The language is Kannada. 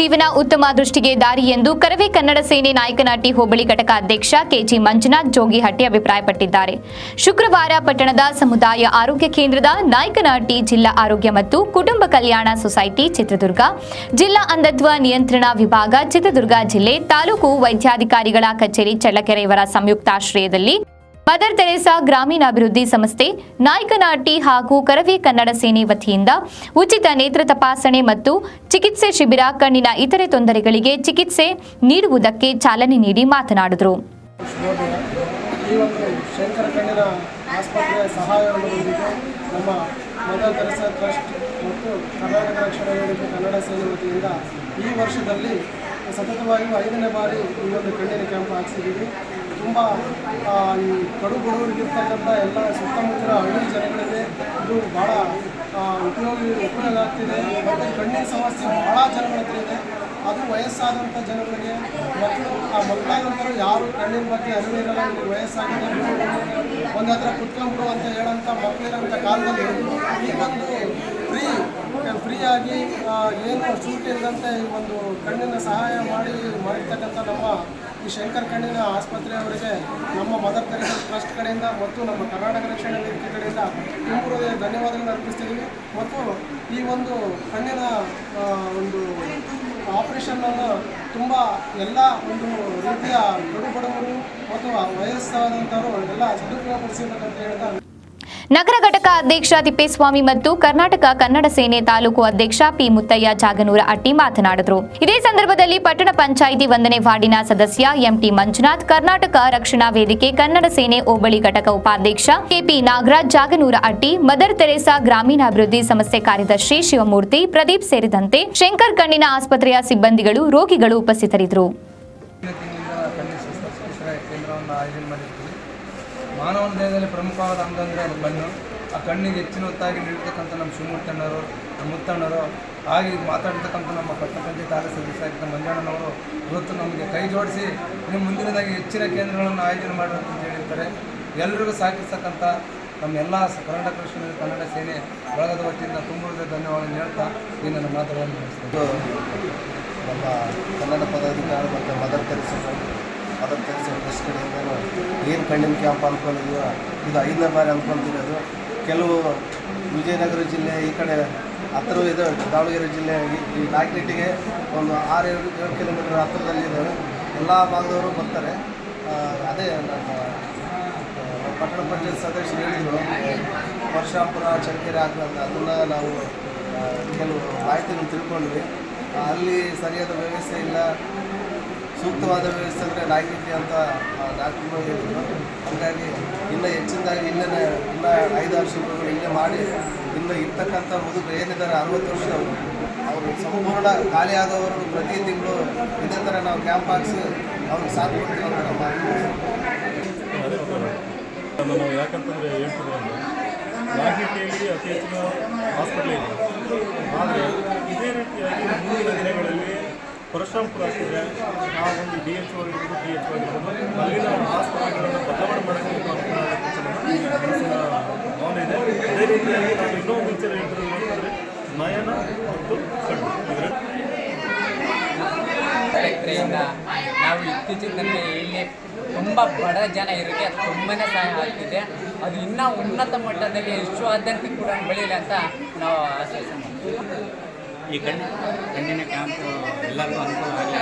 ಜೀವನ ಉತ್ತಮ ದೃಷ್ಟಿಗೆ ದಾರಿ ಎಂದು ಕರವೇ ಕನ್ನಡ ಸೇನೆ ನಾಯಕನಾಟಿ ಹೋಬಳಿ ಘಟಕ ಅಧ್ಯಕ್ಷ ಕೆಜಿ ಮಂಜುನಾಥ್ ಜೋಗಿಹಟ್ಟಿ ಅಭಿಪ್ರಾಯಪಟ್ಟಿದ್ದಾರೆ. ಶುಕ್ರವಾರ ಪಟ್ಟಣದ ಸಮುದಾಯ ಆರೋಗ್ಯ ಕೇಂದ್ರದ ನಾಯಕನಹಟ್ಟಿ ಜಿಲ್ಲಾ ಆರೋಗ್ಯ ಮತ್ತು ಕುಟುಂಬ ಕಲ್ಯಾಣ ಸೊಸೈಟಿ ಚಿತ್ರದುರ್ಗ, ಜಿಲ್ಲಾ ಅಂಧತ್ವ ನಿಯಂತ್ರಣ ವಿಭಾಗ ಚಿತ್ರದುರ್ಗ ಜಿಲ್ಲೆ ತಾಲೂಕು ವೈದ್ಯಾಧಿಕಾರಿಗಳ ಕಚೇರಿ ಚಳ್ಳಕೆರೆಯವರ ಸಂಯುಕ್ತಾಶ್ರಯದಲ್ಲಿ ಮದರ್ ತೆರೇಸಾ ಗ್ರಾಮೀಣಾಭಿವೃದ್ಧಿ ಸಂಸ್ಥೆ ನಾಯಕನಹಟ್ಟಿ ಹಾಗೂ ಕರವೇ ಕನ್ನಡ ಸೇನೆ ವತಿಯಿಂದ ಉಚಿತ ನೇತ್ರ ತಪಾಸಣೆ ಮತ್ತು ಚಿಕಿತ್ಸೆ ಶಿಬಿರ, ಕಣ್ಣಿನ ಇತರೆ ತೊಂದರೆಗಳಿಗೆ ಚಿಕಿತ್ಸೆ ನೀಡುವುದಕ್ಕೆ ಚಾಲನೆ ನೀಡಿ ಮಾತನಾಡಿದರು. ಈ ಆಸ್ಪತ್ರೆಯ ನಮ್ಮ ಮದರ್ ತೆರೆಸಾ ಟ್ರಸ್ಟ್ ಮತ್ತು ಕರ್ನಾಟಕ ರಕ್ಷಣಾ ವೇದಿಕೆ ಕನ್ನಡ ಸೇನೆ ವತಿಯಿಂದ ಈ ವರ್ಷದಲ್ಲಿ ಸತತವಾಗಿ ಐದನೇ ಬಾರಿ ಈ ಒಂದು ಕಣ್ಣಿನ ಕ್ಯಾಂಪ್ ಹಾಕ್ಸಿದ್ದೀವಿ. ತುಂಬ ಈ ಕಡು ಬಡವರಿಗಿರ್ತಕ್ಕಂಥ ಎಲ್ಲ ಸುತ್ತಮುತ್ತಲ ಹಳ್ಳಿ ಜನಗಳಿಗೆ ಇದು ಭಾಳ ಉಪಯೋಗ, ಉಪಯೋಗಿ ಆಗ್ತಿದೆ. ಮತ್ತು ಕಣ್ಣಿನ ಸಮಸ್ಯೆ ಭಾಳ ಜನಗಳ ಇದೆ. ಅದು ವಯಸ್ಸಾದಂಥ ಜನಗಳಿಗೆ, ಮಕ್ಕಳು, ಆ, ಮಕ್ಕಳಾದಂಥವ್ರು ಯಾರು ಕಣ್ಣಿನ ಬಗ್ಗೆ ಅರಿವಿರಲ್ಲ ಒಂದು ವಯಸ್ಸಾಗಿದೆ ಒಂದು ಹತ್ರ ಕುತ್ಕೊಂಡ್ರು ಅಂತ ಹೇಳೋಂಥ ಮಕ್ಕಳಿರೋಂಥ ಕಾಲದಲ್ಲಿ ಈ ಒಂದು ಫ್ರೀ ಆಗಿ ಏನು ಶುಲ್ಕ ಇಲ್ಲದಂತೆ ಈ ಒಂದು ಕಣ್ಣಿನ ಸಹಾಯ ಮಾಡಿ ಮಾಡಿರ್ತಕ್ಕಂಥ ನಮ್ಮ ಈ ಶಂಕರ್ ಕಣ್ಣಿನ ಆಸ್ಪತ್ರೆಯವರಿಗೆ ನಮ್ಮ ಮದರ್ ತೆರೇಸಾ ಟ್ರಸ್ಟ್ ಕಡೆಯಿಂದ ಮತ್ತು ನಮ್ಮ ಕರ್ನಾಟಕ ರಕ್ಷಣಾ ವೇದಿಕೆ ಕಡೆಯಿಂದ ತುಂಬ ಧನ್ಯವಾದಗಳನ್ನು ಅರ್ಪಿಸ್ತಿದ್ದೀವಿ ಮತ್ತು ಈ ಒಂದು ಕಣ್ಣಿನ ಒಂದು ಆಪರೇಷನ್ನನ್ನು ತುಂಬ ಎಲ್ಲ ಒಂದು ರೀತಿಯ ಬಡು ಬಡವರು ಮತ್ತು ವಯಸ್ಸಾದಂಥವರು ಎಲ್ಲ ಸದುಪಯೋಗಪಡಿಸಬೇಕಂತ ಹೇಳ್ತಾ ನಗರ ಘಟಕ ಅಧ್ಯಕ್ಷ ತಿಪ್ಪೇಸ್ವಾಮಿ ಮತ್ತು ಕರ್ನಾಟಕ ಕನ್ನಡ ಸೇನೆ ತಾಲೂಕು ಅಧ್ಯಕ್ಷ ಪಿ ಮುತ್ತಯ್ಯ ಜಾಗನೂರ ಅಟ್ಟಿ ಮಾತನಾಡಿದರು. ಇದೇ ಸಂದರ್ಭದಲ್ಲಿ ಪಟ್ಟಣ ಪಂಚಾಯಿತಿ ಒಂದನೇ ವಾರ್ಡಿನ ಸದಸ್ಯ ಎಂಟಿ ಮಂಜುನಾಥ್, ಕರ್ನಾಟಕ ರಕ್ಷಣಾ ವೇದಿಕೆ ಕನ್ನಡ ಸೇನೆ ಹೋಬಳಿ ಘಟಕ ಉಪಾಧ್ಯಕ್ಷ ಕೆಪಿ ನಾಗರಾಜ್, ಜಾಗನೂರ ಅಟ್ಟಿ, ಮದರ್ ತೆರೇಸಾ ಗ್ರಾಮೀಣಾಭಿವೃದ್ಧಿ ಸಂಸ್ಥೆ ಕಾರ್ಯದರ್ಶಿ ಶಿವಮೂರ್ತಿ, ಪ್ರದೀಪ್ ಸೇರಿದಂತೆ ಶಂಕರ್ ಕಣ್ಣಿನ ಆಸ್ಪತ್ರೆಯ ಸಿಬ್ಬಂದಿಗಳು ರೋಗಿಗಳು ಉಪಸ್ಥಿತರಿದ್ದರು. ಮಾನವನ ದೇಹದಲ್ಲಿ ಪ್ರಮುಖವಾದ ಅಂಗ ಅಂದರೆ ಅದು ಕಣ್ಣು. ಆ ಕಣ್ಣಿಗೆ ಹೆಚ್ಚಿನ ಹೊತ್ತಾಗಿ ನೀಡ್ತಕ್ಕಂಥ ನಮ್ಮ ಶಿವಮೂರ್ತಣ್ಣರು ನಮ್ಮ ಮುತ್ತಣ್ಣರು, ಹಾಗೆ ಮಾತಾಡ್ತಕ್ಕಂಥ ನಮ್ಮ ಪಟ್ಟಪಂಚಿ ತಾಲೂಕು ಸದಸ್ಯರಾಗಿದ್ದ ಮಂಜಣ್ಣನವರು ಇವತ್ತು ನಮಗೆ ಕೈ ಜೋಡಿಸಿ ಇನ್ನು ಮುಂದಿನದಾಗಿ ಹೆಚ್ಚಿನ ಕೇಂದ್ರಗಳನ್ನು ಆಯೋಜನೆ ಮಾಡುವಂತ ಹೇಳಿರ್ತಾರೆ. ಎಲ್ಲರಿಗೂ ಸಹಕರಿಸ್ತಕ್ಕಂಥ ನಮ್ಮ ಎಲ್ಲ ಕರ್ನಾಟಕ ಕೃಷ್ಣ ಕನ್ನಡ ಸೇನೆ ಬಳಗದ ವತಿಯಿಂದ ತುಂಬುವುದೇ ಧನ್ಯವಾದ ಹೇಳ್ತಾ ಈ ನನ್ನ ಮಾತುಗಳನ್ನು ನಮ್ಮ ಕನ್ನಡ ಪದಾಧಿಕಾರಿ ಮತ್ತು ಮದರ್ ತೆರೆಸ ಮದರ್ ಸರ್ವಿಸ್ ಏನು ಕಣ್ಣಿನ ಕ್ಯಾಂಪ್ ಅಂದ್ಕೊಂಡಿದೀವೋ ಇದು ಐದನೇ ಬಾರಿ ಅಂದ್ಕೊತಿರೋದು ಕೆಲವು ವಿಜಯನಗರ ಜಿಲ್ಲೆ ಈ ಕಡೆ ಹತ್ತಿರ ಇದೆ, ದಾವಣಗೆರೆ ಜಿಲ್ಲೆ. ಈ- ನಾಲ್ಕನಿಟ್ಟಿಗೆ ಒಂದು ಆರು ಏಳು ಏಳು ಕಿಲೋಮೀಟರ್ ಹತ್ತಿರದಲ್ಲಿದ್ದಾವೆ ಎಲ್ಲ ಭಾಗದವರು ಬರ್ತಾರೆ. ಅದೇ ನಮ್ಮ ಪಟ್ಟಣ ಪಂಚಾಯತ್ ಸದಸ್ಯರು ಹೇಳಿದರು ವರ್ಷಾಪುರ ಚಳ್ಳಕೆರೆ ಹಾಕಂತ ಅದನ್ನು ನಾವು ಕೆಲವು ಮಾಹಿತಿಯನ್ನು ತಿಳ್ಕೊಂಡ್ವಿ. ಅಲ್ಲಿ ಸರಿಯಾದ ವ್ಯವಸ್ಥೆ ಇಲ್ಲ. ಸೂಕ್ತವಾದ ವ್ಯವಸ್ಥೆ ಅಂದರೆ ನಾಯಕಿ ಅಂತ ಡಾಕ್ಟ್ರು ಹೇಳಿದ್ರು ಹಾಗಾಗಿ ಇನ್ನು ಹೆಚ್ಚಿನದಾಗಿ ಇಲ್ಲೇ ಇನ್ನು ಐದು ವರ್ಷಗಳು ಇಲ್ಲೇ ಮಾಡಿ, ಇನ್ನು ಇರ್ತಕ್ಕಂಥ ಮುದುಕರು ಏನಿದ್ದಾರೆ ಅರವತ್ತು ವರ್ಷದವರು ಅವರು ಸಂಪೂರ್ಣ ಖಾಲಿಯಾದವರು ಪ್ರತಿ ತಿಂಗಳು ಇದೇ ಥರ ನಾವು ಕ್ಯಾಂಪ್ ಹಾಕಿಸಿ ಅವ್ರಿಗೆ ಸಾಥ್ ಕೊಡ್ತೀವಿ ಅದನ್ನು ನಾವು ಯಾಕಂತಂದರೆ ಹೇಳ್ತಿದ್ವಿ ಅಂದರೆ ನಾಗರಿಕೆಯಲ್ಲಿ ಅತಿ ಹೆಚ್ಚಿನ ಹಾಸ್ಪಿಟ್ಲ್ ಇದೆ. ಆದರೆ ಇದೇ ರೀತಿಯಾಗಿ ಮುಂದಿನ ದಿನಗಳಲ್ಲಿ ಪರಶುರಾಮಪುರ ಆಗ್ತಿದೆ ಆ ಒಂದು ಡಿ ಎಚ್ ಓ ಇರ್ಬೋದು ಡಿ ಎಚ್ ಇರ್ಬೋದು ಅಲ್ಲಿನ ಆಸ್ಪತ್ರೆಗಳನ್ನು ಬದಲಾವಣೆ ಮಾಡಬೇಕು ಭಾವನೆ ಇದೆ. ಅದೇ ರೀತಿಯಾಗಿ ನಾವು ಇನ್ನೊಂದು ವಿಚಾರ ಹೇಳ್ತಿರೋದು ಅಂತಂದರೆ ನಯನ ಮತ್ತು ಕಣ್ಣು ಇದ್ರೆ. ನಾವು ಇತ್ತೀಚಿನ ಇಲ್ಲಿ ತುಂಬ ಬಡ ಜನ ಇರೋಕ್ಕೆ ತುಂಬಾ ಸಹಾಯ ಆಗ್ತಿದೆ. ಅದು ಇನ್ನೂ ಉನ್ನತ ಮಟ್ಟದಲ್ಲಿ ವಿಶ್ವಾದ್ಯಂತ ಕೂಡ ಬೆಳೆಯಲಿ ಅಂತ ನಾವು ಆಶಿಸ್ತೀವಿ ಈ ಕಣ್ಣು ಕಣ್ಣಿನ ಕ್ಯಾಂಪ್ ಎಲ್ಲರಿಗೂ ಅನುಕೂಲ ಆಗಲಿ